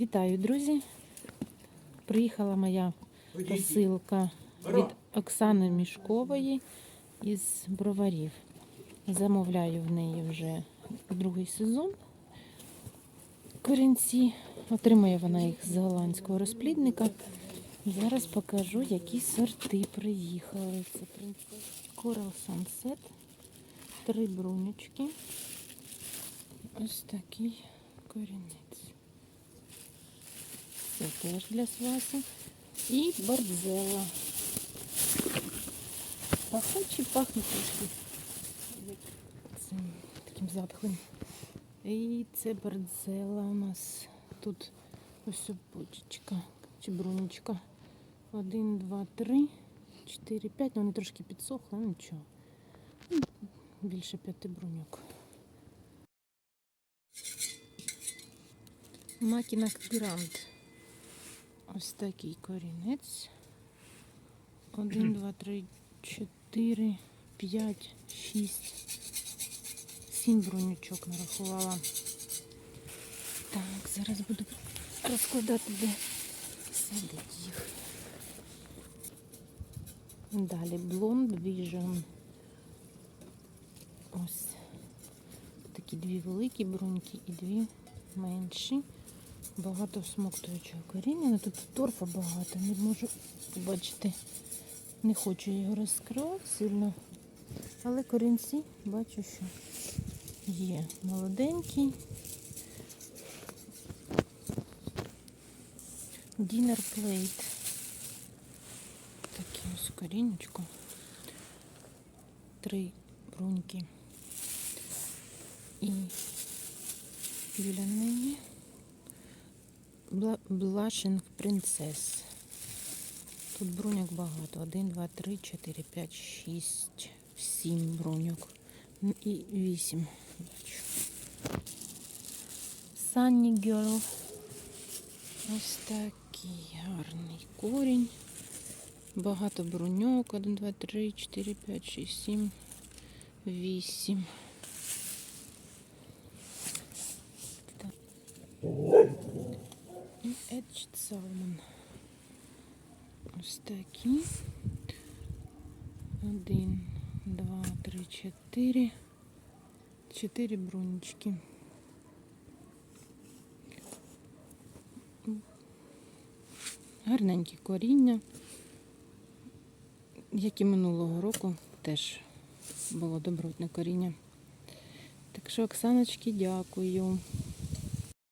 Вітаю, друзі! Приїхала моя посилка від Оксани Мішкової із броварів. Замовляю в неї вже другий сезон. Корінці. Отримує вона їх з голландського розплідника. Зараз покажу, які сорти приїхали. Це Coral Sunset. Три брунючки. Ось такий корінець. Це теж для сваси. І бордзела. Пахучі пахнуть трошки цим таким затхлим. І це бордзела у нас тут ось почечка чи брунечка. Один, два, три, чотири, п'ять. Ну, вони трошки підсохли, ну нічого. Більше п'яти бруньок. Макіна Грант. Ось такий корінець. Один, два, три, чотири, п'ять, шість, сім брунючок нарахувала. Так, зараз буду розкладати, де садить їх. Далі Blonde Vision. Ось такі дві великі бруньки і дві менші. Багато смоктуючого коріння. але Тут торфа багато, не можу побачити. Не хочу його розкривати сильно. Але корінці бачу, що є молоденький. Dinner plate. Таке ось корінечко. Три бруньки. І біля неї Blushing Princess. Тут бруньок багато. Один, два, три, чотири, п'ять, шість, сім бруньок. І вісім. Бачу. Sunny Girl. Ось такий гарний корінь. Багато бруньок. Один, два, три, чотири, п'ять, шість, сім, вісім. Так. І Edged Salmon. Ось такі. Один, два, три, чотири. Чотири брунечки. Гарненькі коріння. Як і минулого року, теж було добротне коріння. Так що, Оксаночки, дякую.